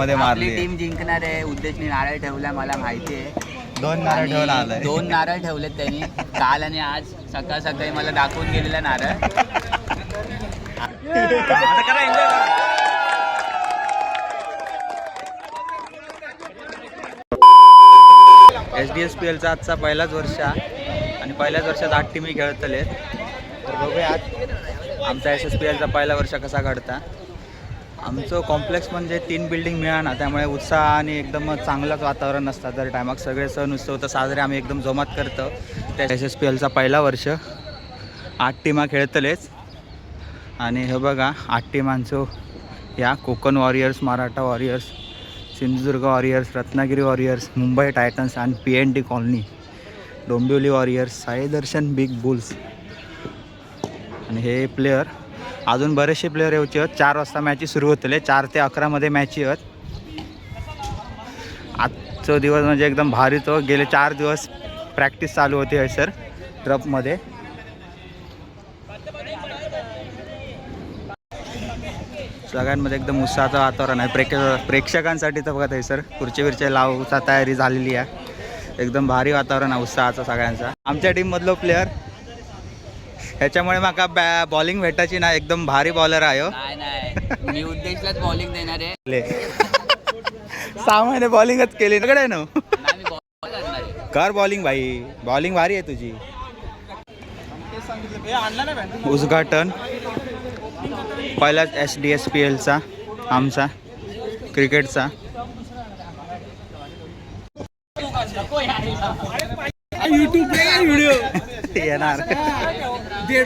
मध्ये मारली टीम जिंकणार आहे. उद्देशने नारळ ठेवला मला माहिती आहे. दोन नारळ आणि ठेवून आलाय. दोन नारळ ठेवलेत त्यांनी. काल आणि आज सकाळ सकाळी मला दाखवून गेलेला नारळ. एच डी एस पी एलचा आजचा पहिलाच वर्ष आणि पहिल्याच वर्षात आठ टीमी खेळतले तर बघूया आज आमचा एस एस पी एलचा पहिला वर्ष कसा घडता. आमचं कॉम्प्लेक्स म्हणजे तीन बिल्डिंग मिळाना त्यामुळे उत्साह आणि एकदम चांगलंच वातावरण असतं दर टायमाक सगळे सण उत्सव तर साजरे आम्ही एकदम जोमात करतो. त्या एस एस पी एलचा पहिला वर्ष. आठ टीमा खेळतलेच. आणि हे बघा आठ टीमांचो या Konkan Warriors Maratha Warriors Sindhudurg Warriors Ratnagiri Warriors Mumbai Titans आणि P N T Colony Dombivli Warriors Sai Darshan Big Bulls. आणि हे प्लेयर अजून बरेचसे प्लेयर येऊचे आहेत. चार वाजता मॅची सुरू होतले. चार ते अकरामध्ये मॅची आहेत आजचा दिवस म्हणजे एकदम भारी तो. गेले चार दिवस प्रॅक्टिस चालू होती आहे सर ट्रपमध्ये सगळ्यांमध्ये एकदम उत्साहाचं वातावरण आहे. प्रेक प्रेक्षकांसाठी तर बघत आहे सर खुर्ची विरच्या लावचा तयारी झालेली आहे. एकदम भारी वातावरण आहे उत्साहाचं सगळ्यांचा. आमच्या टीममधलो प्लेयर ह्याच्यामुळे माका बॅ बॉलिंग भेटायची ना एकदम भारी बॉलर आहे हो. नाही नाही. मी उद्देशलाच बॉलिंग देणार आहे. सहा महिने बॉलिंगच केली. सगळे ना? कर बॉलिंग भाई. बॉलिंग भारी आहे तुझी. उद्घाटन. पहिलाच एस डी एस पी एलचा आमचा क्रिकेटचा. यूट्यूब येणार.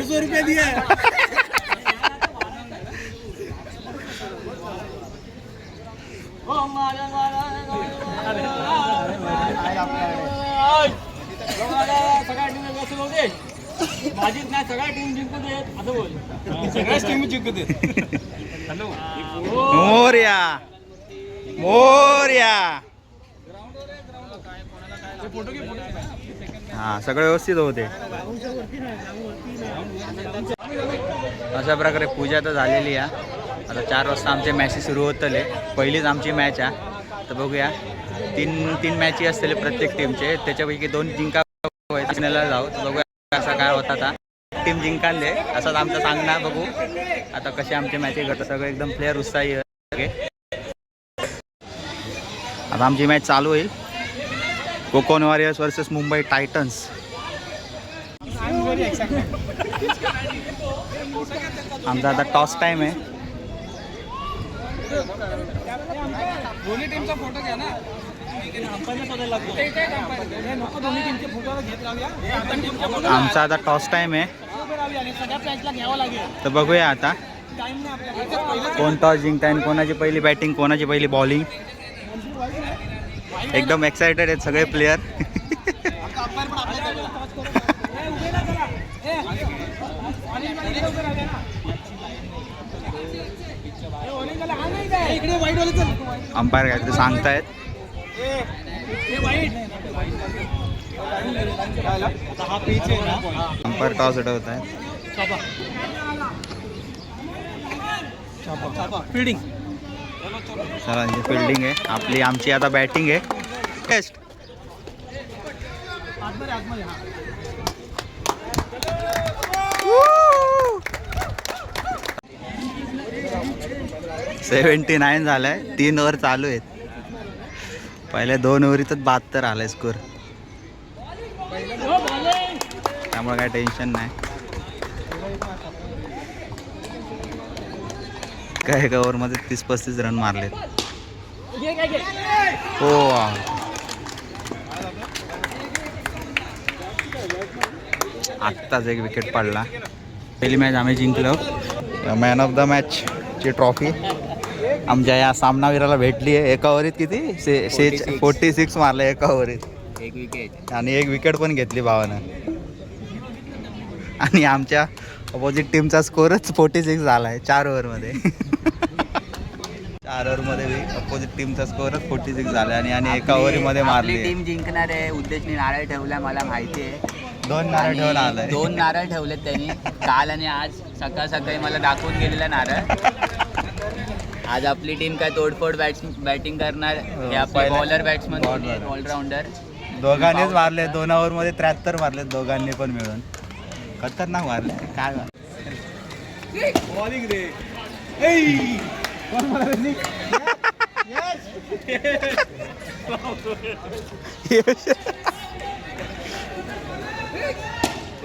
सौ रुपये दिया सगळ्या टीम बसून होते माझीच नाही सगळ्या टीम जिंकू देत असं बोल सगळ्याच टीम जिंकू देत हॅलो मोर्या मोर्या हां सगळं व्यवस्थित होते. अशा प्रकारे पूजा तर झालेली आहे. आता चार वाजता आमचे मॅचेस सुरू होतले. पहिलीच आमची मॅच आहे. तर बघूया. तीन तीन मॅची असतले प्रत्येक टीमचे त्याच्यापैकी दोन जिंका जिंकण्याला जाऊ. तर बघूया असा काय होता आता. टीम जिंकाले. असंच आमचं सांगणार बघू. आता कसे आमचे मॅचेस घडतात सगळं एकदम प्लेअर उत्साही आहे. सगळे आता आमची मॅच चालू होईल. Konkan Warriors versus Mumbai Titans आमचा आता टॉस टाइम आहे. दोन्ही टीमचा फोटो घ्या ना. आमचा आता टॉस टाइम आहे. तर बघूया आता. कोण टॉस जिंकताय कोणाची पहिली बॅटिंग कोणाची पहिली बॉलिंग एकदम एक्सायटेड आहेत सगळे प्लेयर अंपायर काय? ए, अंपायर काहीतरी सांगतायत आहे अंपायर टॉस उठवत आहेत फिल्डिंग सरांची फिल्डिंग आहे. आपली आमची आता बॅटिंग आहे. टेस्ट सेवन्टी नाईन झालाय. तीन ओव्हर चालू आहेत. पहिल्या दोन ओव्हरीतच बहात्तर आलाय स्कोर त्यामुळे काय टेन्शन नाही. काय एका ओव्हरमध्ये तीस पस्तीस रन मारलेत. हो. आत्ताच एक विकेट पडला. पहिली मॅच आम्ही जिंकलो. मॅन ऑफ द मॅच ची ट्रॉफी आमच्या या सामनावीराला भेटली आहे. एका ओव्हरीत किती? से से फोर्टी सिक्स मारले एका ओव्हरीत. एक विकेट आणि एक विकेट पण घेतली भावानं. आणि आमच्या अपोजिट टीमचा स्कोरच फोर्टी सिक्स झाला आहे चार ओव्हरमध्ये चार ओव्हरमध्ये अपोजिट टीमचा स्कोरच फोर्टी सिक्स झाला आणि आणि एका ओव्हरीमध्ये मारली टीम जिंकणार आहे उद्देशने नारळ ठेवला मला माहिती आहे. दोन नारळ ठेवून आलाय. दोन नारळ ठेवलेत त्यांनी. काल आणि आज सकाळ सकाळी मला दाखवून गेलेला नारळ. आज आपली टीम काय तोडफोड बॅट्स बॅटिंग करणार हो, हे आपले बॉलर बॅट्समन. ऑलराऊंडर दोघांनीच मारले दोन ओव्हरमध्ये त्र्याहत्तर मारले दोघांनी पण मिळून. खतरनाक मारले काय रे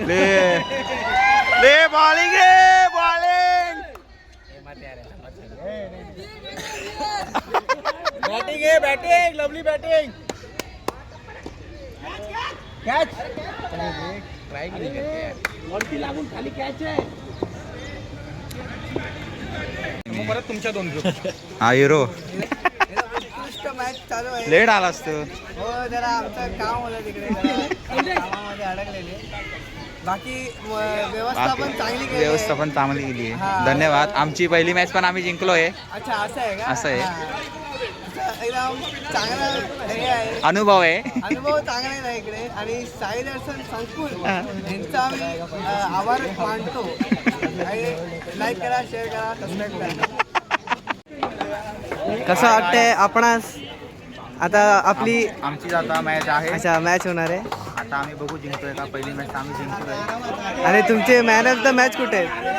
ले. ले बॉलिंग रे बॉलिंग बॅटिंग आहे बॅटिंग लवली बॅटिंग कॅच वरती लागून खाली कॅच आहे. परत तुमच्या दोन हा हिरो. लेट आलास तू हो जरा आमचं काम होतं तिकडे. कामामध्ये अडकलेले. बाकी म- व्यवस्था पण चांगली केली आहे. व्यवस्था पण चांगली केली. आहे. धन्यवाद. आमची पहिली मॅच पण आम्ही जिंकलोय. अच्छा असं आहे का? असं आहे. एकदम चांगला हे आहे. अनुभव आहे. अनुभव चांगला आहे ना इकडे. आणि साई दर्शन संकुल यांचा आम्ही अ, आभार मानतो. लाईक करा शेअर करा सबस्क्राईब करा. कसं वाटतंय आपणास? आता आपली आमची आता मॅच आहे. अच्छा मॅच होणार आहे. आता आम्ही बघू जिंकतोय का? पहिली मॅच आम्ही जिंकतोय. आणि तुमचे मॅन ऑफ द मॅच कुठे? आहेत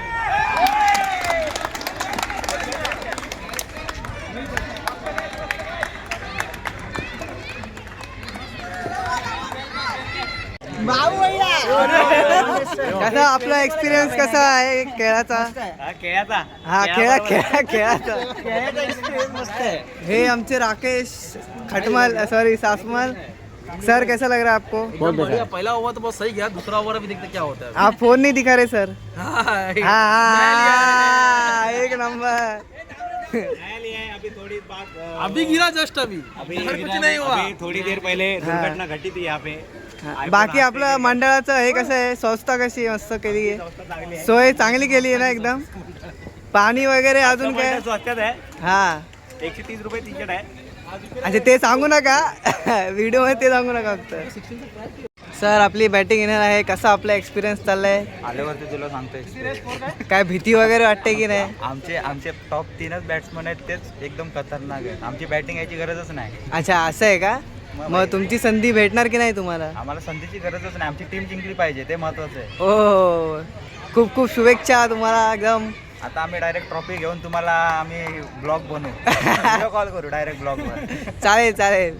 कसा आपला एक्सपिरियन्स कसा आहे खेळाचा? हा खेळा खेळा खेळाचा. हे आमचे राकेश खटमल सॉरी सासमल. सर कैसा लग रहा है आपको? पहला ओवर तो बहुत सही गया दूसरा ओवर अभी देखते क्या होता आप फोन नहीं दिखा रहे सर है हाँ, हाँ, एक नंबर अभी गिरा जस्ट अभी. इधर कुछ नहीं हुआ. थोड़ी देर पहले दुर्घटना घटी थी यहाँ पे. बाकी आपलं मंडळाचं हे कसं आहे? संस्था कशी? मस्त केली आहे. सोय चांगली केली आहे ना एकदम? पाणी वगैरे अजून काय? स्वस्तात आहे. हा. एकशे तीस रुपये तिकीट आहे. अच्छा ते सांगू नका. व्हिडिओमध्ये ते सांगू नका फक्त. सर आपली बॅटिंग येणार आहे. कसा आपला एक्सपिरियन्स चाललाय? आल्यावरती तुला सांगतोय. काय भीती वगैरे वाटते की नाही? आमचे आमचे टॉप तीनच बॅट्समन आहेत तेच एकदम खतरनाक आहेत. आमची बॅटिंग यायची गरजच नाही. अच्छा असं आहे का? मग तुमची संधी भेटणार की नाही तुम्हाला? आम्हाला संधीची गरजच नाही. आमची टीम जिंकली पाहिजे ते महत्वाचं आहे. हो खूप खूप शुभेच्छा तुम्हाला एकदम. आता आम्ही डायरेक्ट ट्रॉफी घेऊन तुम्हाला आम्ही ब्लॉग बनवू. कॉल करू डायरेक्ट ब्लॉगवर चालेल चालेल.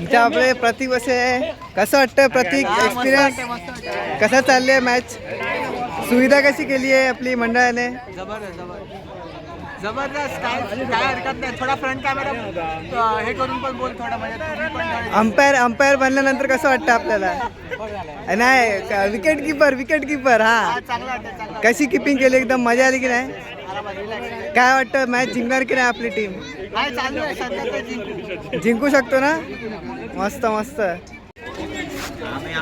इथे आपले प्रतीक आहे कसं वाटतं प्रतीक? एक्सपिरियन्स कसं चाललंय मॅच सुविधा कशी केली आहे आपली मंडळाने? जबरदस्त काय काय हरकत नाही. थोडा फ्रंट कॅमेरा हे करून पण बोल थोडा म्हणजे अंपायर अंपायर बनल्यानंतर कसं वाटतं आपल्याला? नाही विकेट किपर विकेट किपर हा. कशी किपिंग केली? एकदम मजा आली की नाही? काय वाटतं? मॅच जिंकणार की नाही आपली टीम जिंकू शकतो ना? मस्त मस्त.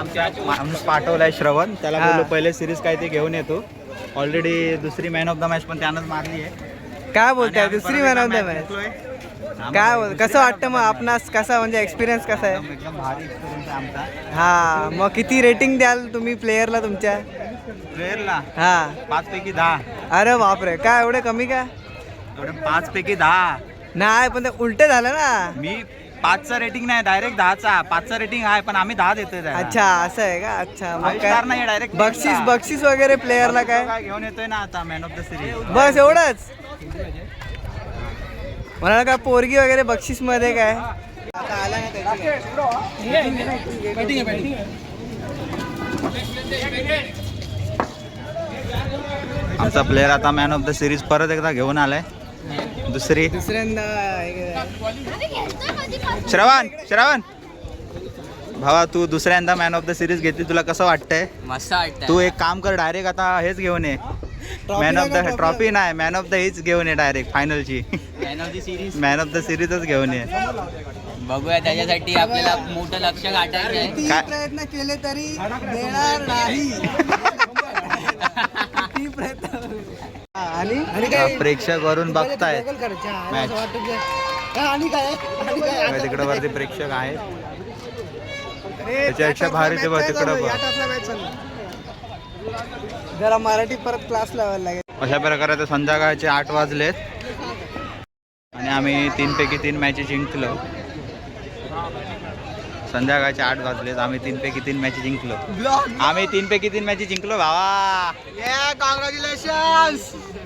आमच्या माणूस पाठवलाय श्रवण. त्याला. बोललो पहिले सिरीज काय ते घेऊन येतो ऑलरेडी दुसरी मॅन ऑफ द मॅच पण त्यानंच मारली आहे. काय बोलताय? दुसरी मॅन ऑफ द मॅच. काय बोल कसं वाटतं मग आपणास? कसा म्हणजे एक्सपिरियन्स कसा आहे? एकदम भारी एक्सपिरियन्स आहे आमचा. हा मग किती रेटिंग द्याल तुम्ही प्लेयरला तुमच्या? प्लेअरला हा. पाच पैकी दहा. अरे बापरे काय एवढे कमी का? एवढे पाच पैकी दहा. नाही पण ते उलटे झालं ना. मी पाचचा रेटिंग नाही डायरेक्ट दहाचा. पाचचा रेटिंग आहे पण आम्ही दहा देतोय त्याला. अच्छा असं आहे का? अच्छा मग काय? नाही डायरेक्ट बक्षीस बक्षीस वगैरे प्लेयरला काय? काय घेऊन येतोय ना आता मॅन ऑफ द सिरीज बस एवढंच? म्हणाला का पोरगी वगैरे बक्षीसमध्ये काय? आमचा प्लेअर आता मॅन ऑफ द सिरीज परत एकदा घेऊन आलाय. दुसरी? दुसऱ्यांदा हे- श्रवण श्रवण. भावा तू दुसऱ्यांदा मॅन ऑफ द सिरीज घेतली तुला कसं वाटतंय? मस्त वाटतं तू एक काम कर डायरेक्ट आता हेच घेऊन ये. मॅन ऑफ द ट्रॉफी नाही मॅन ऑफ द हीच घेऊन ये direct फायनलची man of the series man of the सिरीजच घेऊन ये. बघूया त्याच्यासाठी आपल्याला मोठं लक्ष गाठायचं आहे किती काय? प्रयत्न केले तरी देणार नाही. किती प्रयत्न काय आणि काय तिकडे वरती प्रेक्षक आहेत. त्याच्यापेक्षा भारी तिकडं. जरा मराठी परत क्लास लावायला लागेल. अशा प्रकारे आता संध्याकाळचे आठ वाजलेत. आणि आम्ही तीनपैकी तीन मॅची जिंकलो. संध्याकाळचे आठ वाजलेत. आम्ही तीनपैकी तीन मॅची जिंकलो. आम्ही तीनपैकी तीन मॅची जिंकलो भावा. कॉंग्रॅच्युलेशन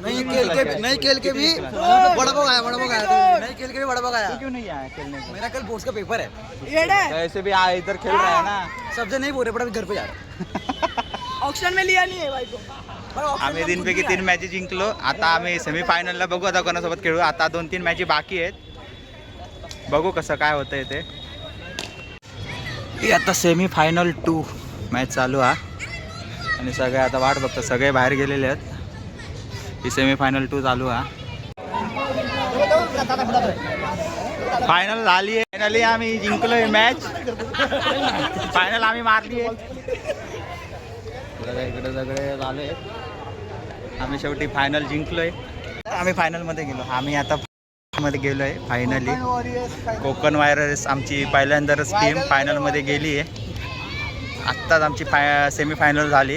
नहीं खेल के नहीं खेल के भी बड़ा भाव आया बड़ा भाव आया नहीं खेल के भी बड़ा भाव आया क्यों नहीं आया खेलने को? मेरा कल बोर्ड्स का पेपर है. ऐसे भी आ इधर खेल रहा है ना. सबसे नहीं बोल रहे बड़ा घर पे जा रहा ऑप्शन में लिया नहीं है भाई को. आम्ही तीनपैकी तीन मॅची जिंकलो. आता आम्ही सेमीफायनलला बघू आता कोणासोबत खेळू. आता दोन तीन मॅची बाकी आहेत. बघू कसं काय होतंय ते. ही आता सेमीफायनल टू मॅच चालू हा. आणि सगळे आता वाट बघतात सगळे बाहेर गेलेले आहेत. ही सेमीफायनल टू चालू हा. फायनल झाली आहे. फायनली आम्ही जिंकलोय मॅच फायनल आम्ही मारली आहे. इकडे सगळे झाले आम्ही शेवटी फायनल जिंकलोय. आम्ही फायनलमध्ये गेलो. आम्ही आता मध्ये गेलोय फायनली कोकण वायरस आमची पहिल्यांदाच टीम फायनलमध्ये गेली आहे. आत्ताच आमची फाय सेमीफायनल झाली.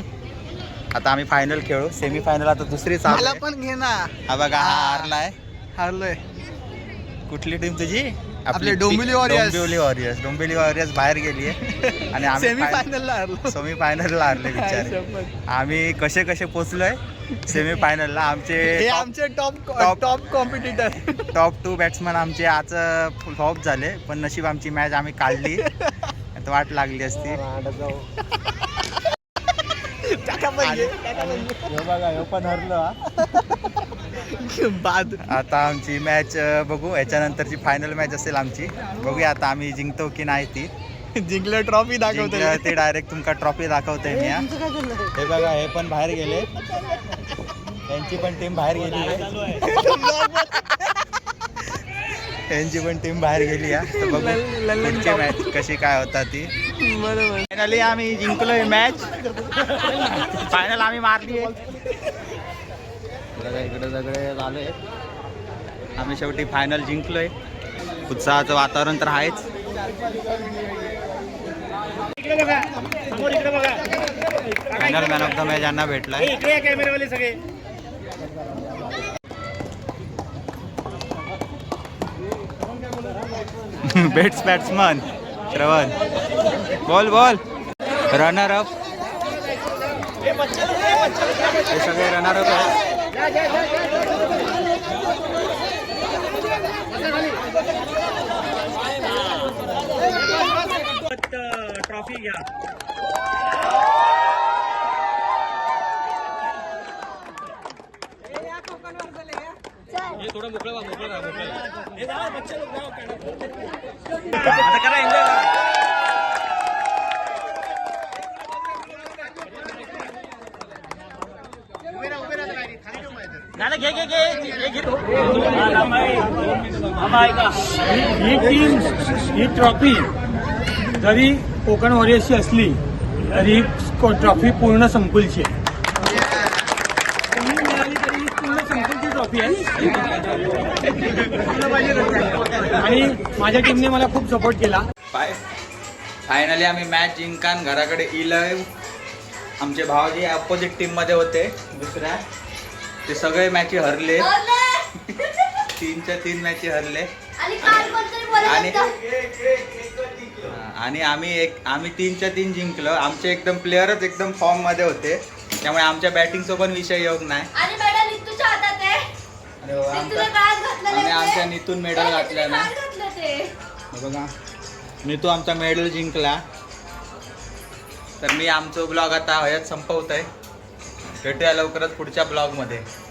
आता आम्ही फायनल खेळू. सेमीफायनल आता दुसरी चालू आहे. पण घे ना. हा बघा हा हारलाय. हारलोय. कुठली टीम तुझी? आपले Dombivli Warriors. Dombivli Warriors. Dombivli Warriors बाहेर गेली आहे. आणि आम्ही सेमी फायनलला हारलो. सेमी फायनलला हारले बिचारे. आम्ही कसे कसे पोचलोय? सेमी फायनलला हे आमचे आमचे top. Top competitor top two batsman आमचे आज फ्लॉप झाले. पण नशीब आमची मॅच आम्ही काढली. वाट लागली असती. बघा पण हरलो हा. बाद. आता आमची मॅच बघू. याच्यानंतरची फायनल मॅच असेल आमची. बघूया आता आम्ही जिंकतो की नाही ती. जिंकलं ट्रॉफी जिंकलं दाखवतो ते डायरेक्ट तुमका ट्रॉफी दाखवतोय मी हा. हे बघा हे पण बाहेर गेले यांची पण टीम बाहेर गेली आहे. यांची पण टीम बाहेर गेली आहे. मॅच कशी काय होता ती. बरोबर. फायनली आम्ही जिंकलोय मॅच फायनल आम्ही मारली आहे. बघा इकडे सगळे झाले आम्ही शेवटी फायनल जिंकलोय. उत्साहाचं वातावरण तर आहेच. Final man of the match यांना कॅमेरावाले सगळे. बेट्स बॅट्समन श्रवण. बोल बोल. रनर अप हे सगळे रनर अप ट्रॉफी घ्या हे थोडं मोकळं व्हा, मोकळं व्हा, मोकळं व्हा. हे जा, बच्चे लोक जा, करा. आता करा एन्जॉय करा नाही, नाही, घे घे घे घे, घे बाबा ऐका ही टीम ही ट्रॉफी जरी कोकण वॉरियर्सची असली तरी ही ट्रॉफी पूर्ण संकुलची आहे. ही आणि माझ्या टीमने मला खूप सपोर्ट केला. फाय फायनली आम्ही मॅच जिंकान घराकडे इलय आमचे भावजी अपोजिट टीममध्ये होते. दुसऱ्या ते सगळे मॅची हरले. तीनच्या तीन मॅची हरले. आणि आणि आम्ही एक आम्ही तीनच्या तीन जिंकलो. आमचे एकदम प्लेअरच एकदम फॉर्ममध्ये होते. त्यामुळे आमच्या बॅटिंगचा पण विषय योग नाही. आणि. आमच्या नितून मेडल घातलं ना. बघा. नितू आमचा मेडल जिंकला. तर मी आमचं ब्लॉग आता हयात संपवत आहे भेटूया लवकरच पुढच्या ब्लॉगमध्ये.